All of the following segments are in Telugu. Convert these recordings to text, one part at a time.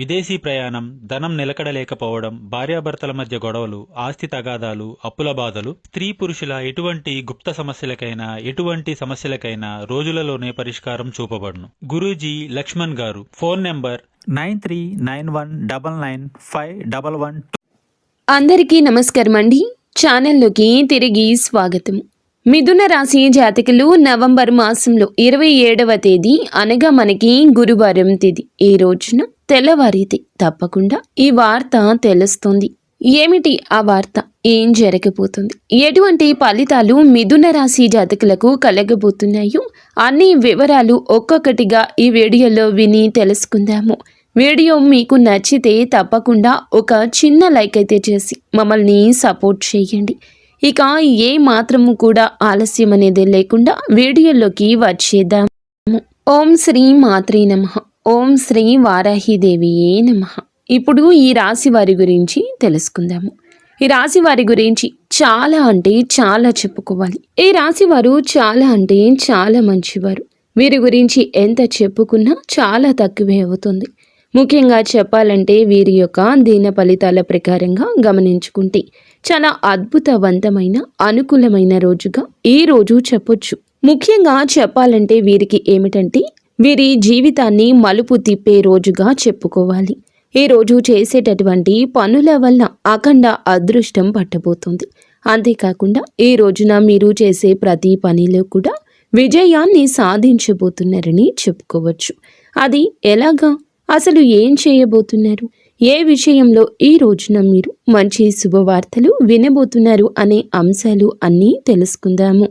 విదేశీ ప్రయాణం ధనం నిలకడలేకపోవడం భార్యాభర్తల మధ్య గొడవలు ఆస్తి తగాదాలు అప్పుల బాధలు స్త్రీ పురుషుల ఎటువంటి గుప్త సమస్యలకైనా ఎటువంటి సమస్యలకైనా రోజులలోనే పరిష్కారం చూపబడును. గురూజీ లక్ష్మణ్ గారు phone number nine three nine one double nine five double one అందరికీ నమస్కారం అండి. ఛానల్లోకి తిరిగి స్వాగతం. మిథున రాశి జాతకులు నవంబర్ మాసంలో ఇరవై ఏడవ తేదీ అనగా మనకి గురువారం తేదీ. ఈ రోజున తెల్లవారితే తప్పకుండా ఈ వార్త తెలుస్తుంది. ఏమిటి ఆ వార్త? ఏం జరగబోతుంది? ఎటువంటి ఫలితాలు మిథున రాశి జాతకులకు కలగబోతున్నాయో అన్ని వివరాలు ఒక్కొక్కటిగా ఈ వీడియోలో విని తెలుసుకుందాము. వీడియో మీకు నచ్చితే తప్పకుండా ఒక చిన్న లైక్ అయితే చేసి మమ్మల్ని సపోర్ట్ చేయండి. ఇక ఏ మాత్రము కూడా ఆలస్యం అనేది లేకుండా వీడియోలోకి వచ్చేద్దాము. ఓం శ్రీ మాత్రే నమ. ఓం శ్రీ వారాహిదేవియే నమ. ఇప్పుడు ఈ రాశి వారి గురించి తెలుసుకుందాము. ఈ రాశి వారి గురించి చాలా అంటే చాలా చెప్పుకోవాలి. ఈ రాశి వారు చాలా అంటే చాలా మంచివారు. వీరి గురించి ఎంత చెప్పుకున్నా చాలా తక్కువే అవుతుంది. ముఖ్యంగా చెప్పాలంటే వీరి యొక్క దీన ఫలితాల ప్రకారంగా గమనించుకుంటే చాలా అద్భుతవంతమైన అనుకూలమైన రోజుగా ఈ రోజు చెప్పొచ్చు. ముఖ్యంగా చెప్పాలంటే వీరికి ఏమిటంటే వీరి జీవితాన్ని మలుపు తిప్పే రోజుగా చెప్పుకోవాలి. ఈ రోజు చేసేటటువంటి పనుల వల్ల అఖండ అదృష్టం పట్టబోతుంది. అంతేకాకుండా ఈ రోజున మీరు చేసే ప్రతి పనిలో కూడా విజయాన్ని సాధించబోతున్నారని చెప్పుకోవచ్చు. అది ఎలాగా? అసలు ఏం చేయబోతున్నారు? ఏ విషయంలో ఈ రోజున మీరు మంచి శుభవార్తలు వినబోతున్నారు అనే అంశాలు అన్నీ తెలుసుకుందాము.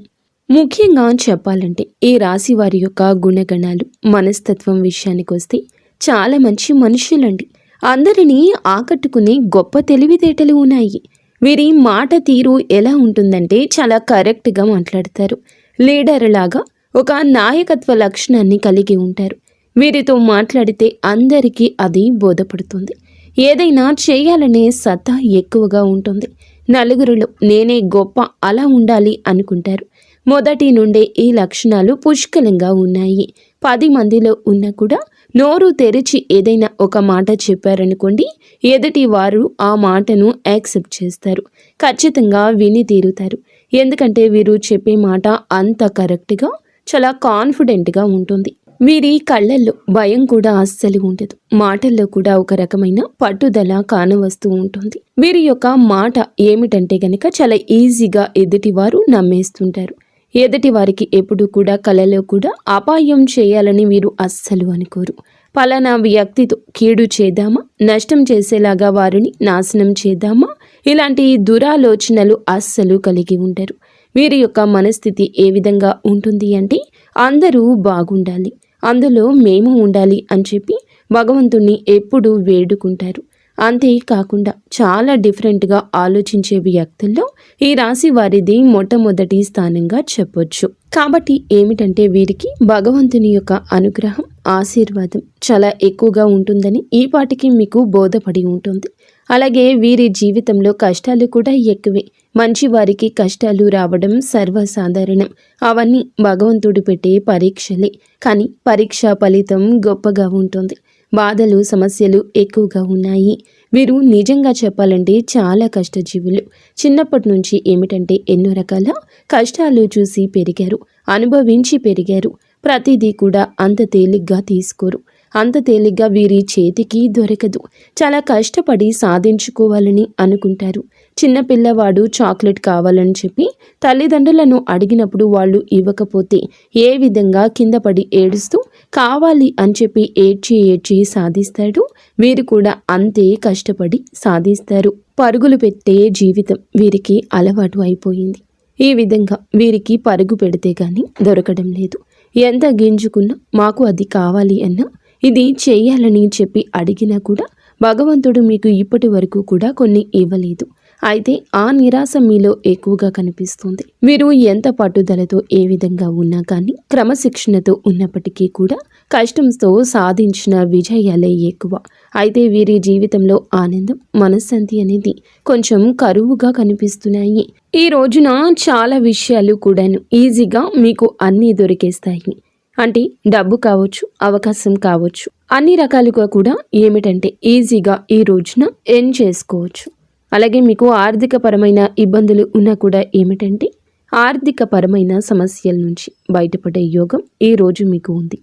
ముఖ్యంగా చెప్పాలంటే ఈ రాశి వారి యొక్క గుణగణాలు మనస్తత్వం విషయానికి వస్తే చాలా మంచి మనుషులండి. అందరినీ ఆకట్టుకునే గొప్ప తెలివితేటలు ఉన్నాయి. వీరి మాట తీరు ఎలా ఉంటుందంటే చాలా కరెక్ట్గా మాట్లాడతారు. లీడర్ లాగా ఒక నాయకత్వ లక్షణాన్ని కలిగి ఉంటారు. వీరితో మాట్లాడితే అందరికీ అది బోధపడుతుంది. ఏదైనా చేయాలనే సత్తా ఎక్కువగా ఉంటుంది. నలుగురిలో నేనే గొప్ప అలా ఉండాలి అనుకుంటారు. మొదటి నుండే ఈ లక్షణాలు పుష్కలంగా ఉన్నాయి. పది మందిలో ఉన్నా కూడా నోరు తెరిచి ఏదైనా ఒక మాట చెప్పారనుకోండి ఎదుటి వారు ఆ మాటను యాక్సెప్ట్ చేస్తారు. ఖచ్చితంగా విని తీరుతారు. ఎందుకంటే వీరు చెప్పే మాట అంత కరెక్ట్గా చాలా కాన్ఫిడెంట్గా ఉంటుంది. వీరి కళ్ళల్లో భయం కూడా అస్సలు ఉండదు. మాటల్లో కూడా ఒక రకమైన పట్టుదల కానవస్తూ ఉంటుంది. వీరి యొక్క మాట ఏమిటంటే గనక చాలా ఈజీగా ఎదుటివారు నమ్మేస్తుంటారు. ఎదుటి వారికి ఎప్పుడు కూడా కలలో కూడా అపాయం చేయాలని వీరు అస్సలు అనుకోరు. పలానా వ్యక్తితో కీడు చేద్దామా? నష్టం చేసేలాగా వారిని నాశనం చేద్దామా? ఇలాంటి దురాలోచనలు అస్సలు కలిగి ఉండరు. వీరి యొక్క మనస్థితి ఏ విధంగా ఉంటుంది అంటే అందరూ బాగుండాలి. అందులో మేము ఉండాలి అని చెప్పి భగవంతుణ్ణి ఎప్పుడూ వేడుకుంటారు. అంతేకాకుండా చాలా డిఫరెంట్గా ఆలోచించే వ్యక్తుల్లో ఈ రాశి వారిది మొట్టమొదటి స్థానంగా చెప్పొచ్చు. కాబట్టి ఏమిటంటే వీరికి భగవంతుని యొక్క అనుగ్రహం ఆశీర్వాదం చాలా ఎక్కువగా ఉంటుందని ఈ పాటికి మీకు బోధపడి ఉంటుంది. అలాగే వీరి జీవితంలో కష్టాలు కూడా ఎక్కువే. మంచి వారికి కష్టాలు రావడం సర్వసాధారణం. అవన్నీ భగవంతుడు పెట్టే పరీక్షలే. కానీ పరీక్ష ఫలితం గొప్పగా ఉంటుంది. బాధలు సమస్యలు ఎక్కువగా ఉన్నాయి. వీరు నిజంగా చెప్పాలంటే చాలా కష్టజీవులు. చిన్నప్పటి నుంచి ఏమిటంటే ఎన్నో రకాల కష్టాలు చూసి పెరిగారు అనుభవించి పెరిగారు. ప్రతిదీ కూడా అంత తేలిగ్గా తీసుకోరు. అంత తేలిగ్గా వీరి చేతికి దొరకదు. చాలా కష్టపడి సాధించుకోవాలని అనుకుంటారు. చిన్న పిల్లవాడు చాక్లెట్ కావాలని చెప్పి తల్లిదండ్రులను అడిగినప్పుడు వాళ్ళు ఇవ్వకపోతే ఏ విధంగా కింద పడి ఏడుస్తూ కావాలి అని చెప్పి ఏడ్చి ఏడ్చి సాధిస్తాడు. వీరు కూడా అంతే కష్టపడి సాధిస్తారు. పరుగులు పెట్టే జీవితం వీరికి అలవాటు అయిపోయింది. ఈ విధంగా వీరికి పరుగు పెడితే కానీ దొరకడం లేదు. ఎంత గింజుకున్నా మాకు అది కావాలి అన్నా ఇది చేయాలని చెప్పి అడిగినా కూడా భగవంతుడు మీకు ఇప్పటి వరకు కూడా కొన్ని ఇవ్వలేదు. అయితే ఆ నిరాశ మీలో ఎక్కువగా కనిపిస్తుంది. మీరు ఎంత పట్టుదలతో ఏ విధంగా ఉన్నా కానీ క్రమశిక్షణతో ఉన్నప్పటికీ కూడా కష్టంతో సాధించిన విజయాలే ఎక్కువ. అయితే వీరి జీవితంలో ఆనందం మనశ్శాంతి అనేది కొంచెం కరువుగా కనిపిస్తున్నాయి. ఈ రోజున చాలా విషయాలు కూడాను ఈజీగా మీకు అన్నీ దొరికేస్తాయి. అంటే డబ్బు కావచ్చు అవకాశం కావచ్చు. అన్ని రకాలుగా కూడా ఏమిటంటే ఈజీగా ఈ రోజున ఎన్ చేసుకోవచ్చు. అలాగే మీకు ఆర్థిక పరమైన ఇబ్బందులు ఉన్నా కూడా ఏమిటంటే ఆర్థిక పరమైన సమస్యల నుంచి బయటపడే యోగం ఈ రోజు మీకు ఉంది.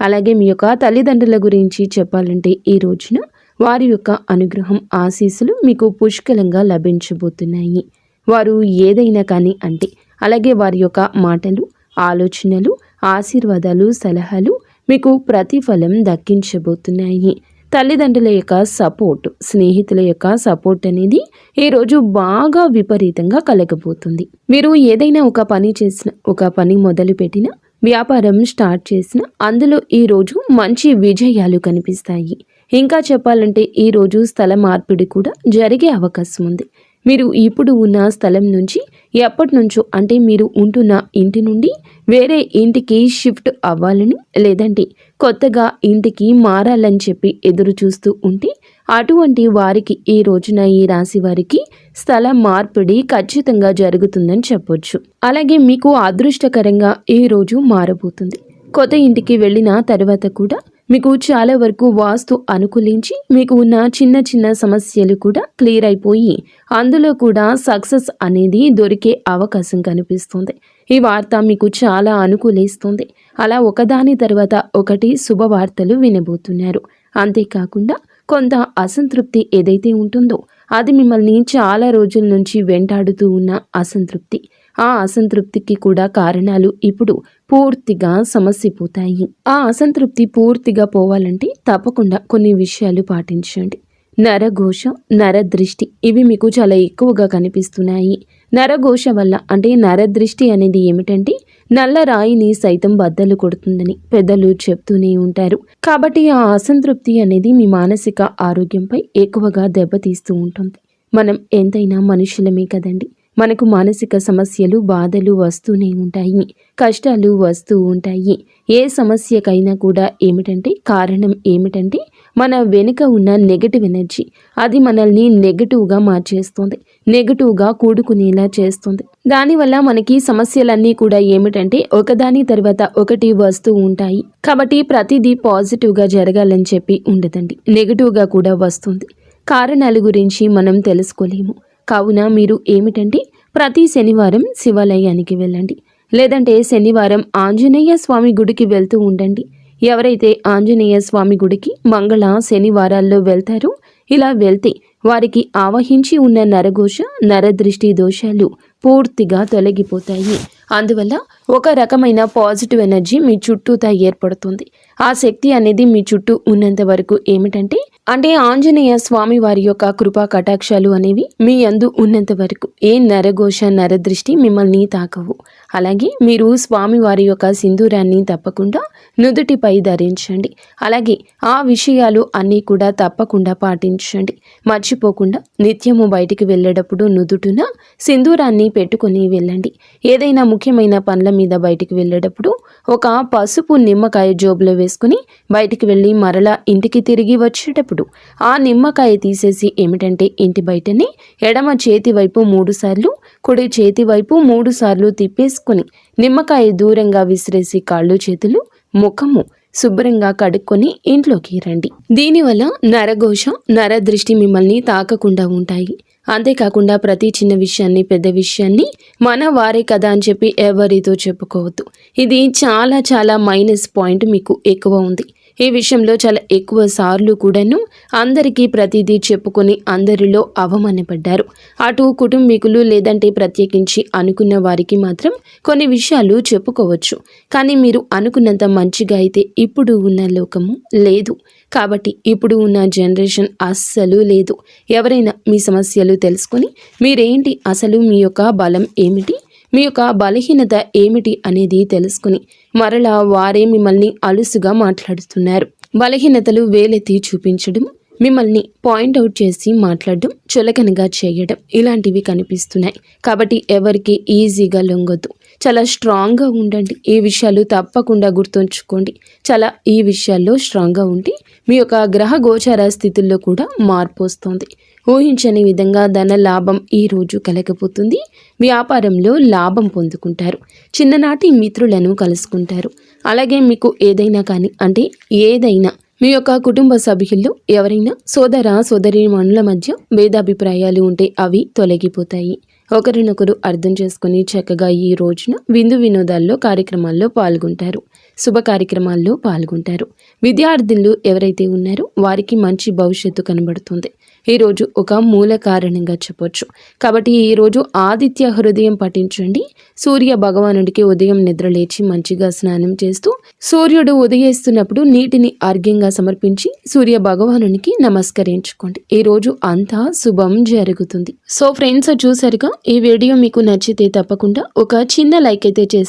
అలాగే మీ యొక్క తల్లిదండ్రుల గురించి చెప్పాలంటే ఈ రోజున వారి యొక్క అనుగ్రహం ఆశీస్సులు మీకు పుష్కలంగా లభించబోతున్నాయి. వారు ఏదైనా కానీ అంటే అలాగే వారి యొక్క మాటలు ఆలోచనలు ఆశీర్వాదాలు సలహాలు మీకు ప్రతిఫలం దక్కించబోతున్నాయి. తల్లిదండ్రుల యొక్క సపోర్ట్ స్నేహితుల యొక్క సపోర్ట్ అనేది ఈరోజు బాగా విపరీతంగా కలగబోతుంది. మీరు ఏదైనా ఒక పని చేసిన ఒక పని మొదలు పెట్టిన వ్యాపారం స్టార్ట్ చేసిన అందులో ఈరోజు మంచి విజయాలు కనిపిస్తాయి. ఇంకా చెప్పాలంటే ఈరోజు స్థల మార్పిడి కూడా జరిగే అవకాశం ఉంది. మీరు ఇప్పుడు ఉన్న స్థలం నుంచి ఎప్పటి నుంచో అంటే మీరు ఉంటున్న ఇంటి నుండి వేరే ఇంటికి షిఫ్ట్ అవ్వాలని లేదంటే కొత్తగా ఇంటికి మారాలని చెప్పి ఎదురు చూస్తూ ఉంటే అటువంటి వారికి ఈ రోజున ఈ రాశి వారికి స్థల మార్పిడి ఖచ్చితంగా జరుగుతుందని చెప్పొచ్చు. అలాగే మీకు అదృష్టకరంగా ఈ రోజు మారబోతుంది. కొత్త ఇంటికి వెళ్ళిన తర్వాత కూడా మీకు చాలా వరకు వాస్తు అనుకూలించి మీకు ఉన్న చిన్న చిన్న సమస్యలు కూడా క్లియర్ అయిపోయి అందులో కూడా సక్సెస్ అనేది దొరికే అవకాశం కనిపిస్తుంది. ఈ వార్త మీకు చాలా అనుకూలిస్తుంది. అలా ఒకదాని తర్వాత ఒకటి శుభవార్తలు వినబోతున్నారు. అంతేకాకుండా కొంత అసంతృప్తి ఏదైతే ఉంటుందో అది మిమ్మల్ని చాలా రోజుల నుంచి వెంటాడుతూ ఉన్న అసంతృప్తి. ఆ అసంతృప్తికి కూడా కారణాలు ఇప్పుడు పూర్తిగా సమసిపోతాయి. ఆ అసంతృప్తి పూర్తిగా పోవాలంటే తప్పకుండా కొన్ని విషయాలు పాటించండి. నరఘోష నరదృష్టి ఇవి మీకు చాలా ఎక్కువగా కనిపిస్తున్నాయి. నరఘోష వల్ల అంటే నరదృష్టి అనేది ఏమిటంటే నల్ల రాయిని సైతం బద్దలు కొడుతుందని పెద్దలు చెప్తూనే ఉంటారు. కాబట్టి ఆ అసంతృప్తి అనేది మీ మానసిక ఆరోగ్యంపై ఎక్కువగా దెబ్బతీస్తూ ఉంటుంది. మనం ఎంతైనా మనుషులమే కదండి. మనకు మానసిక సమస్యలు బాధలు వస్తూనే ఉంటాయి. కష్టాలు వస్తూ ఉంటాయి. ఏ సమస్యకైనా కూడా ఏమిటంటే కారణం ఏమిటంటే మన వెనుక ఉన్న నెగటివ్ ఎనర్జీ అది మనల్ని నెగటివ్గా మార్చేస్తుంది. నెగటివ్గా కూడుకునేలా చేస్తుంది. దానివల్ల మనకి సమస్యలన్నీ కూడా ఏమిటంటే ఒకదాని తర్వాత ఒకటి వస్తూ ఉంటాయి. కాబట్టి ప్రతిదీ పాజిటివ్గా జరగాలని చెప్పి ఉండదండి. నెగటివ్గా కూడా వస్తుంది. కారణాల గురించి మనం తెలుసుకోలేము. కావున మీరు ఏమిటంటే ప్రతి శనివారం శివాలయానికి వెళ్ళండి. లేదంటే శనివారం ఆంజనేయ స్వామి గుడికి వెళ్తూ ఉండండి. ఎవరైతే ఆంజనేయ స్వామి గుడికి మంగళ శనివారాల్లో వెళ్తారో ఇలా వెళ్తే వారికి ఆవహించి ఉన్న నరఘోష నరదృష్టి దోషాలు పూర్తిగా తొలగిపోతాయి. అందువల్ల ఒక రకమైన పాజిటివ్ ఎనర్జీ మీ చుట్టూతా ఏర్పడుతుంది. ఆ శక్తి అనేది మీ చుట్టూ ఉన్నంత వరకు ఏమిటంటే అంటే ఆంజనేయ స్వామి వారి యొక్క కృపా కటాక్షాలు అనేవి మీ అందు ఉన్నంత వరకు. ఏ నరఘోష నరదృష్టి మిమ్మల్ని తాకవు. అలాగే మీరు స్వామి వారి యొక్క సింధూరాన్ని తప్పకుండా నుదుటిపై ధరించండి. అలాగే ఆ విషయాలు అన్నీ కూడా తప్పకుండా పాటించండి. మర్చిపోకుండా నిత్యము బయటికి వెళ్ళేటప్పుడు నుదుటున సింధూరాన్ని పెట్టుకొని వెళ్ళండి. ఏదైనా ముఖ్యమైన పనుల మీద బయటికి వెళ్ళేటప్పుడు ఒక పసుపు నిమ్మకాయ జోబులో వేసుకుని బయటికి వెళ్ళి మరలా ఇంటికి తిరిగి వచ్చేటప్పుడు ఆ నిమ్మకాయ తీసేసి ఏమిటంటే ఇంటి బయటనే ఎడమ చేతి వైపు మూడు సార్లు కుడి చేతి వైపు మూడు సార్లు తిప్పేసుకుని నిమ్మకాయ దూరంగా విసిరేసి కాళ్ళు చేతులు ముఖము శుభ్రంగా కడుక్కొని ఇంట్లోకి రండి. దీనివల్ల నరఘోష నరదృష్టి మిమ్మల్ని తాకకుండా ఉంటాయి. అంతేకాకుండా ప్రతి చిన్న విషయాన్ని పెద్ద విషయాన్ని మన వారే కదా అని చెప్పి ఎవరితో చెప్పుకోవద్దు. ఇది చాలా చాలా మైనస్ పాయింట్ మీకు ఎక్కువ ఉంది. ఈ విషయంలో చాలా ఎక్కువ సార్లు కూడాను అందరికీ ప్రతిదీ చెప్పుకొని అందరిలో అవమానపడ్డారు. అటు కుటుంబీకులు లేదంటే ప్రత్యేకించి అనుకున్న వారికి మాత్రం కొన్ని విషయాలు చెప్పుకోవచ్చు. కానీ మీరు అనుకున్నంత మంచిగా అయితే ఇప్పుడు ఉన్న లోకము లేదు. కాబట్టి ఇప్పుడు ఉన్న జనరేషన్ అస్సలు లేదు. ఎవరైనా మీ సమస్యలు తెలుసుకొని మీరేంటి అసలు మీ యొక్క బలం ఏమిటి? మీ యొక్క బలహీనత ఏమిటి అనేది తెలుసుకుని మరలా వారే మిమ్మల్ని అలుసుగా మాట్లాడుతున్నారు. బలహీనతలు వేలెత్తి చూపించడం మిమ్మల్ని పాయింట్అవుట్ చేసి మాట్లాడడం చులకనగా చేయడం ఇలాంటివి కనిపిస్తున్నాయి. కాబట్టి ఎవరికి ఈజీగా లొంగొద్దు. చాలా స్ట్రాంగ్గా ఉండండి. ఈ విషయాలు తప్పకుండా గుర్తుంచుకోండి. చాలా ఈ విషయాల్లో స్ట్రాంగ్గా ఉండి మీ యొక్క గ్రహ గోచార స్థితుల్లో కూడా మార్పు వస్తుంది. ఊహించని విధంగా ధన లాభం ఈ రోజు కలగబోతుంది. వ్యాపారంలో లాభం పొందుకుంటారు. చిన్ననాటి మిత్రులను కలుసుకుంటారు. అలాగే మీకు ఏదైనా కానీ అంటే ఏదైనా మీ యొక్క కుటుంబ సభ్యుల్లో ఎవరైనా సోదర సోదరి మనుల మధ్య భేదాభిప్రాయాలు ఉంటే అవి తొలగిపోతాయి. ఒకరినొకరు అర్థం చేసుకుని చక్కగా ఈ రోజున విందు వినోదాల్లో కార్యక్రమాల్లో పాల్గొంటారు. శుభ కార్యక్రమాల్లో పాల్గొంటారు. విద్యార్థులు ఎవరైతే ఉన్నారో వారికి మంచి భవిష్యత్తు కనబడుతుంది. ఈరోజు ఒక మూల కారణంగా చెప్పొచ్చు. కాబట్టి ఈరోజు ఆదిత్య హృదయం పఠించండి. సూర్య భగవానుడికి ఉదయం నిద్ర లేచి మంచిగా స్నానం చేస్తూ సూర్యుడు ఉదయిస్తున్నప్పుడు నీటిని అర్ఘ్యంగా సమర్పించి సూర్య భగవానునికి నమస్కరించుకోండి. ఈ రోజు అంతా శుభం జరుగుతుంది. సో ఫ్రెండ్స్ చూసారుగా ఈ వీడియో మీకు నచ్చితే తప్పకుండా ఒక చిన్న లైక్ అయితే చేసి